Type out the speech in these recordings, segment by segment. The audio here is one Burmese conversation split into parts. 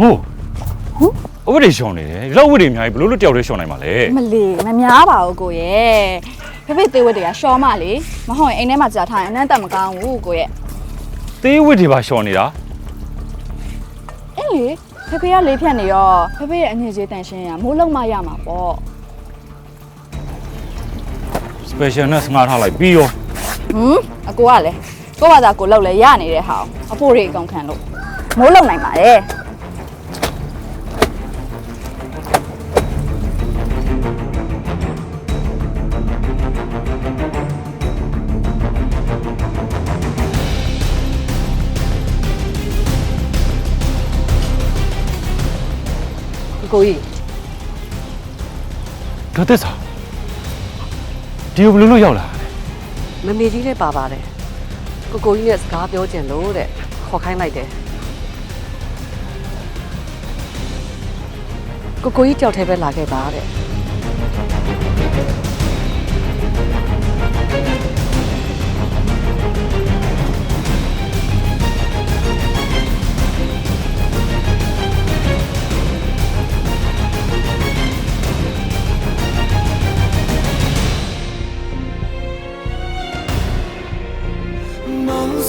မို့ဟိုဥပဒေရှောင်းနေတယ်လောက်ဥပဒေအများကြီးဘလို့လို့တယောက်တည်းရှောင်းနိုင်မှာလဲမလီမများပါဘူးကိုရဲ့ဖေဖေသေးဝက်တွေကရှော်မလေမဟုတ်ရင်အိမ်ထဲမှာကြာထားရင်အနမ်းတက်မကောင်းဘူးကိုရဲ့သေးဝတ်တွေပါရှောင်းနေတာအင်းလေဖေဖေကလေးဖြတ်နေရောဖေဖေရဲ့အငွေကြီးတန်ရှင်းရမိုးလုံးမရမှာပေါ့ special နဲ့ငါထားလိုက်ပြီးရောဟမ်အကိုကလည်းကို့ဘာသာကိုလောက်လဲရနေတဲ့ဟာအဖို့တွေအကုန်ခံလို့မိုးလုံးနိုင်ပါတယ် ကိုကိုကြီးဒေါ်သက်စာဒီကိုဘလို့လို့ရောက်လာလဲမမေကြီးလည်းပါပါတယ်ကိုကိုကြီးနဲ့စကားပြောကြင်လို့တဲ့ခေါ်ခိုင်းလိုက်တယ်ကိုကိုကြီးကြောက်ထဲပဲလာခဲ့ပါတဲ့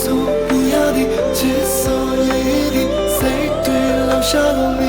ဆိုရသည်ချစ်ဆိုရသည်စိတ်တွေလောက်ရှာလို့